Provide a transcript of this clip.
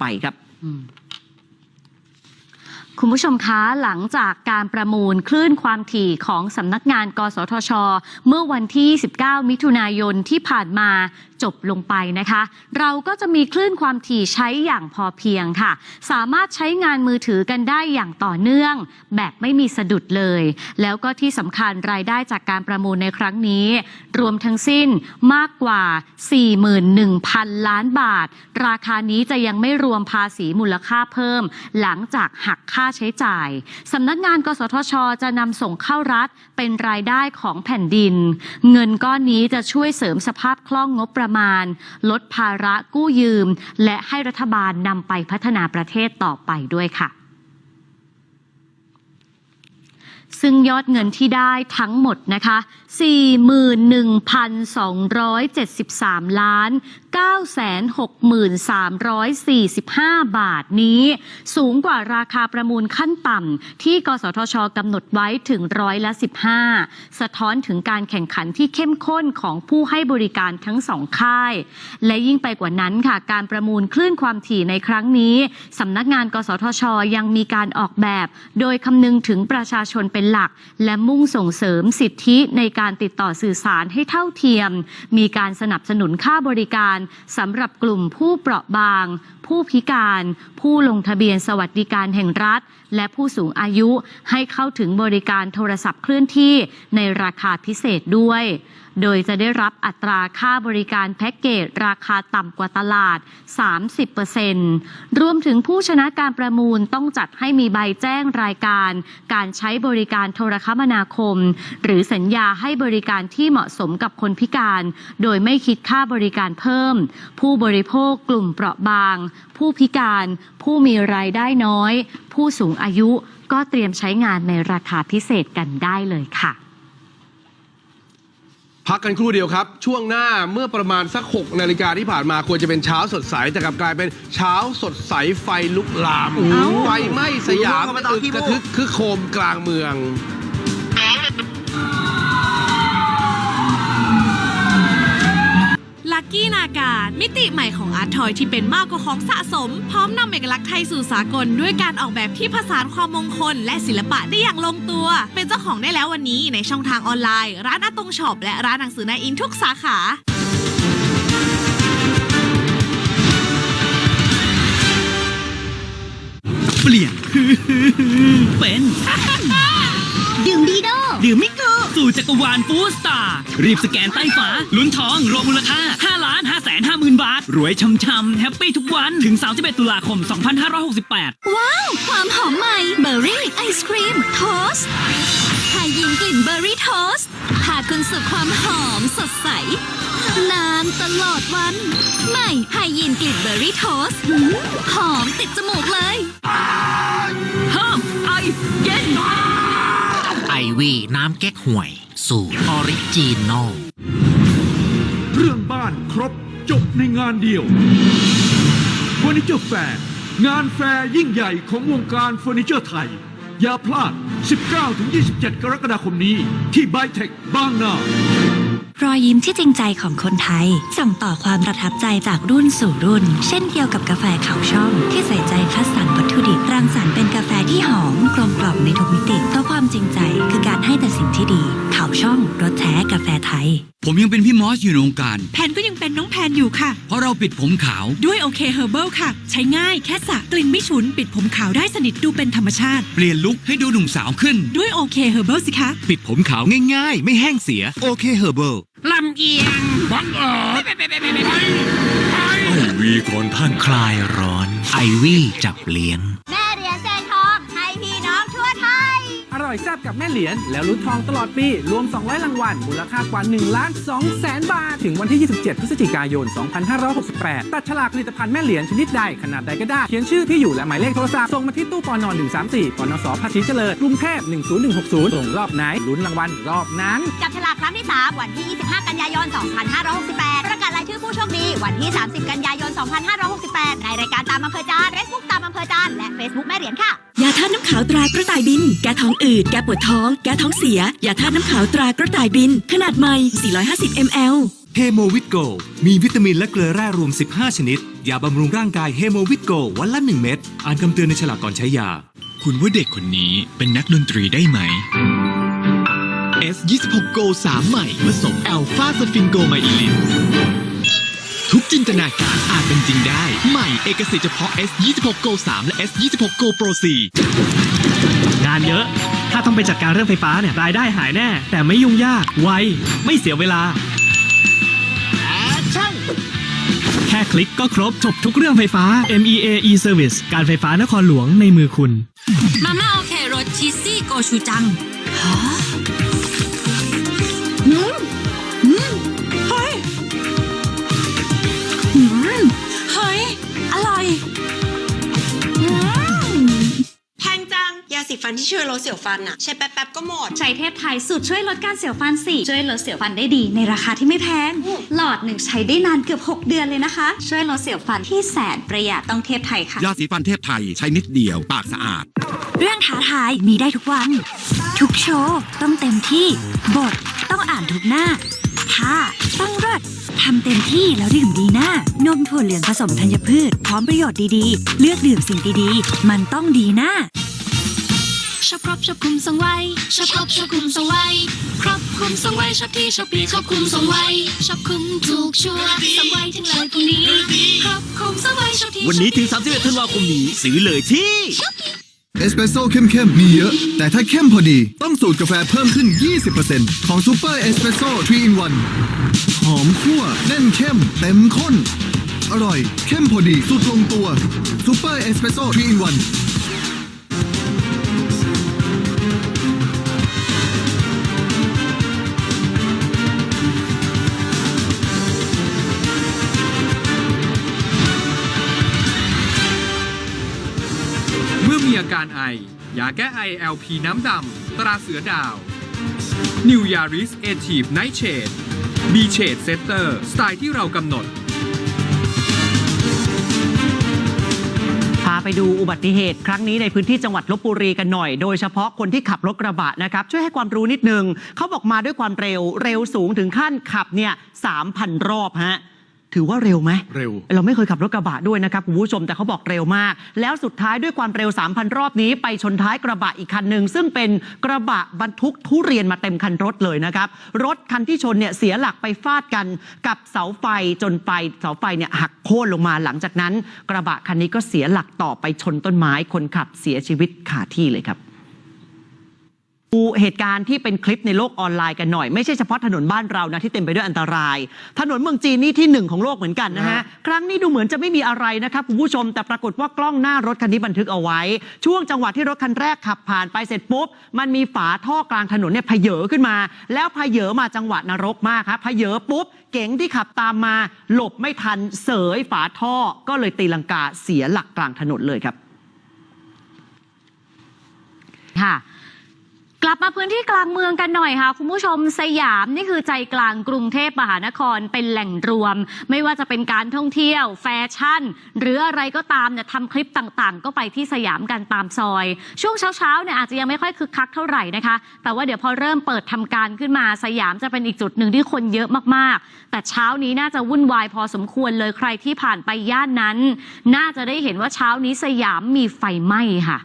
ไปครับคุณผู้ชมคะหลังจากการประมูลคลื่นความถี่ของสำนักงาน กสทช เมื่อวันที่ 19 มิถุนายนที่ผ่านมา จบลงไปนะคะ เราก็จะมีคลื่นความถี่ใช้อย่างพอเพียงค่ะ สามารถใช้งานมือถือกันได้อย่างต่อเนื่อง แบบไม่มีสะดุดเลย แล้วก็ที่สำคัญรายได้จากการประมูลในครั้งนี้ รวมทั้งสิ้นมากกว่า 41,000 ล้านบาท ราคานี้จะยังไม่รวมภาษีมูลค่าเพิ่ม หลังจากหักค่าใช้จ่ายสำนักงาน กสทช จะนำส่งเข้ารัฐเป็นรายได้ของแผ่นดิน เงินก้อนนี้จะช่วยเสริมสภาพคล่องงบประมาณลดภาระกู้ยืม และให้รัฐบาลนำไปพัฒนาประเทศต่อไปด้วยค่ะซึ่งยอดเงินที่ได้ทั้งหมดนะคะ 41,273 ล้าน 963,345 บาทนี้ สูงกว่าราคาประมูลขั้นต่ำที่กสทชกำหนดไว้ถึงร้อยละ 15 สะท้อนถึงการแข่งขันที่เข้มข้นของผู้ให้บริการทั้งสองค่าย และยิ่งไปกว่านั้นค่ะ การประมูลคลื่นความถี่ในครั้งนี้สำนักงาน กสทช ยังมีการออกแบบ โดยคำนึงถึงประชาชนเป็นหลัก และมุ่งส่งเสริมสิทธิในการติดต่อสื่อสารให้เท่าเทียม มีการสนับสนุนค่าบริการสำหรับกลุ่มผู้เปราะบาง ผู้พิการ ผู้ลงทะเบียนสวัสดิการแห่งรัฐ และผู้สูงอายุให้เข้าถึงบริการโทรศัพท์เคลื่อนที่ในราคาพิเศษด้วย โดยจะได้รับอัตราค่าบริการแพ็กเกจราคาต่ำกว่าตลาด 30%รวมถึงผู้ชนะการประมูลต้องจัดให้มีใบแจ้งรายการ การใช้บริการโทรคมนาคม หรือสัญญาให้บริการที่เหมาะสมกับคนพิการ โดยไม่คิดค่าบริการเพิ่ม ผู้บริโภคกลุ่มเปราะบาง ผู้พิการ ผู้มีรายได้น้อย ผู้สูงอายุก็เตรียมใช้งานในราคาพิเศษกันได้เลยค่ะ พักกันครู่เดียวครับ ช่วงหน้าเมื่อประมาณสัก 6 นาฬิกาที่ผ่านมาควรจะเป็นเช้าสดใส แต่กลับกลายเป็นเช้าสดใสไฟลุกลามเอ้าไฟไหม้สยามรู้ว่ามันต้องอึกขี้มูกกระทึกคือโคมกลางเมือง กกี้นาการมิติใหม่ของอาร์ตทอยที่เป็นมากกว่าของสะสม พร้อมนำเอกลักษณ์ไทยสู่สากล ด้วยการออกแบบที่ผสานความมงคล และศิลปะได้อย่างลงตัว เป็นเจ้าของได้แล้ววันนี้ในช่องทางออนไลน์ ร้านอาตงช็อปและร้านหนังสือนายอินทุกสาขาเปลี่ยน เป็น ดื่มดีโดดื่มมิโก สู่จักรวาลฟูสตาร์รีบสแกนใต้ฝาลุ้นทองรวมมูลค่า 5 ล้าน 5 แสน 5 หมื่นบาท รวยช่ำๆแฮปปี้ทุกวัน ถึง 31 ตุลาคม 2568 ว้าว ความหอมใหม่เบอร์รี่ไอศครีมโทสต์ไทยยินกลิ่นเบอร์รี่โทสต์พาคุณสู่ความหอมสดใส นานตลอดวัน ใหม่ไฮยินกลิ่นเบอร์รี่โทสต์หืมหอมติดจมูกเลยห้ามไอเย็น ไอวีน้ำแก๊กห่วย สูตรออริจินอลเรื่องบ้านครบจบในงานเดียวเฟอร์นิเจอร์แฟร์งานแฟร์ยิ่งใหญ่ของวงการเฟอร์นิเจอร์ไทย อย่าพลาด 19-27 กรกฎาคมนี้ ที่ไบเทคบางนา รอยยิ้มที่จริงใจของคนไทย ส่งต่อความประทับใจจากรุ่นสู่รุ่น เช่นเดียวกับกาแฟขาวช่อง ที่ใส่ใจคัดสรรวัตถุดิบรังสรรค์เป็นกาแฟที่หอมกลมกล่อมในทุกมิติเพราะความจริงใจคือการให้แต่สิ่งที่ดีขาวช่องรส แท้กาแฟไทยผมยังเป็นพี่มอสอยู่ในวงการ แพนก็ยังเป็นน้องแพนอยู่ค่ะ เพราะเราปิดผมขาว ด้วยโอเคเฮอร์เบิลค่ะ ใช้ง่ายแค่สระกลิ่นไม่ฉุน ปิดผมขาวได้สนิทดูเป็นธรรมชาติ เปลี่ยนลุคให้ดูหนุ่มสาวขึ้น ด้วยโอเคเฮอร์เบิลสิคะ ปิดผมขาวง่ายๆ ไม่แห้งเสียโอเคเฮอร์เบิลลำเอียงบังอาจวีก่อนท่านคลายร้อน ไอวีจับเลี้ยง อยแซ่บกับแม่เหรียญแล้วลุ้นทองตลอดปี รวม 200 รางวัล มูลค่ากว่า1ล้าน2แสนบาท ถึงวันที่ 27 พฤศจิกายน 2568 ตัดฉลากผลิตภัณฑ์แม่เหรียญชนิดใด ขนาดใดก็ได้ เขียนชื่อที่อยู่และหมายเลขโทรศัพท์ ส่งมาที่ตู้ปอนอน134ปอนสภาษีเจริญกรุงเทพ10160 ส่งรอบไหนลุ้นรางวัลรอบนั้น จับฉลากครั้งที่ 3 วันที่ 25 กันยายน 2568 ประกาศรายชื่อผู้โชคดี วันที่ 30 กันยายน 2568 ในรายการตามอำเภอใจานเฟซบุ๊กตามอำเภอใจาน และ Facebook แม่เหรียญค่ะ ยาธาตุน้ำขาวตรากระต่ายบิน แก้ท้องอืด แก้ปวดท้อง แก้ท้องเสีย ยาธาตุน้ำขาวตรากระต่ายบิน ขนาดใหม่ 450 ml เฮโมวิตโกมีวิตามินและเกลือแร่รวม 15 ชนิด ยาบำรุงร่างกายเฮโมวิตโกวันละ 1 เม็ด อ่านคำเตือนในฉลากก่อนใช้ยา คุณว่าเด็กคนนี้เป็นนักดนตรีได้ไหม S26 Go 3 ใหม่ผสมแอลฟาสฟิงโกไมอิลิน ทุกจินตนาการอาจเป็นจริงได้ ใหม่เอกสิทธิ์เฉพาะ S26 Go 3และ S26 Go Pro 4งานเยอะ ถ้าต้องไปจัดการเรื่องไฟฟ้าเนี่ยรายได้หายแน่ แต่ไม่ยุ่งยาก ไว ไม่เสียเวลาแค่คลิกก็ครบจบทุกเรื่องไฟฟ้า MEA e-Service การไฟฟ้านครหลวงในมือคุณ มาม่าโอเครสชีสซี่โกชูจังเสีฟันที่ช่วยลดเสียวฟันอะใช้แป๊บๆก็หมด ใช้เทพไทยสูตรช่วยลดการเสียวฟันสี่ช่วยลดเสียวฟันได้ดีในราคาที่ไม่แพงหลอดหนึ่งใช้ได้นานเกือบ 6 เดือนเลยนะคะ ช่วยลดเสียวฟันที่แสนประหยัดต้องเทพไทยค่ะ ยาสีฟันเทพไทยใช้นิดเดียว ปากสะอาด เรื่องท้าทายมีได้ทุกวัน ทุกโชว์ต้องเต็มที่ บทต้องอ่านทุกหน้าท่าต้องรดทำเต็มที่แล้วดื่มดีหน้านมถั่วเหลืองผสมธัญพืช พร้อมประโยชน์ดีๆ เลือกดื่มสิ่งดีๆ มันต้องดีหน้า ชอบครบชอบคุมทรงไว้ชอบครบชอบคุมทรงไว้ครบคุมทรงไว้ชอบที่ชอบปีชอบคุมทรงไว้ชอบคุมถูกชัวร์ทรงไว้ถึงเลยพรุ่งนี้ครบคุมทรงไว้ชอบที่วันนี้ถึง31ธันวาคมนี้ซื้อเลยที่เอสเปรสโซ่เข้มๆ มีเยอะ แต่ถ้าเข้มพอดี ต้องสูตรกาแฟเพิ่มขึ้น 20%ของซูเปอร์เอสเปรสโซ่3 in 1หอมคั่วแน่นเข้ม เต็มข้น อร่อย เข้มพอดี สุดลงตัวซูเปอร์เอสเปรสโซ่3 in 1 อาการไอยาแก้ไอ LP น้ำดำ ตราเสือดาว New Yaris a t i v e Night Shade B Shade Setter สไตล์ที่เรากำหนด พาไปดูอุบัติเหตุ ครั้งนี้ในพื้นที่จังหวัดลบบุรีกันหน่อย โดยเฉพาะคนที่ขับรถกระบะนะครับ ช่วยให้ความรู้นิดนึง เขาบอกมาด้วยความเร็ว เร็วสูงถึงขั้นขับเนี่ย3,000 รอบฮะ ถือว่าเร็วไหมเร็ว เราไม่เคยขับรถกระบะด้วยนะครับคุณผู้ชมแต่เขาบอกเร็วมาก แล้วสุดท้ายด้วยความเร็ว 3,000 รอบนี้ ไปชนท้ายกระบะอีกคันหนึ่งซึ่งเป็นกระบะบรรทุกทุเรียนมาเต็มคันรถเลยนะครับ รถคันที่ชนเนี่ยเสียหลักไปฟาดกันกับเสาไฟจนไฟเสาไฟเนี่ยหักโค่นลงมาหลังจากนั้น กระบะคันนี้ก็เสียหลักต่อไปชนต้นไม้คนขับเสียชีวิตขาที่เลยครับดู เหตุการณ์ที่เป็นคลิปในโลกออนไลน์กันหน่อย ไม่ใช่เฉพาะถนนบ้านเรานะที่เต็มไปด้วยอันตราย ถนนเมืองจีนนี่ที่หนึ่งของโลกเหมือนกันนะฮะครั้งนี้ดูเหมือนจะไม่มีอะไรนะครับคุณผู้ชมแต่ปรากฏว่ากล้องหน้ารถคันนี้บันทึกเอาไว้ ช่วงจังหวะที่รถคันแรกขับผ่านไปเสร็จปุ๊บ มันมีฝาท่อกลางถนนเนี่ยเพเยอขึ้นมา แล้วเพเยอมาจังหวะนรกมากครับเพเยอปุ๊บเก๋งที่ขับตามมา หลบไม่ทันเสยฝาท่อก็เลยตีลังกาเสียหลักกลางถนนเลยครับค่ะ กลับมาพื้นที่กลางเมืองกันหน่อยค่ะ คุณผู้ชมสยามนี่คือใจกลางกรุงเทพมหานครเป็นแหล่งรวม ไม่ว่าจะเป็นการท่องเที่ยว แฟชั่น หรืออะไรก็ตามเนี่ยทำคลิปต่างๆ ก็ไปที่สยามกันตามซอย ช่วงเช้าๆเนี่ยอาจจะยังไม่ค่อยคึกคักเท่าไหร่นะคะ แต่ว่าเดี๋ยวพอเริ่มเปิดทำการขึ้นมาสยามจะเป็นอีกจุดหนึ่งที่คนเยอะมากๆ แต่เช้านี้น่าจะวุ่นวายพอสมควรเลยใครที่ผ่านไปย่านนั้น น่าจะได้เห็นว่าเช้านี้สยามมีไฟไหม้ค่ะ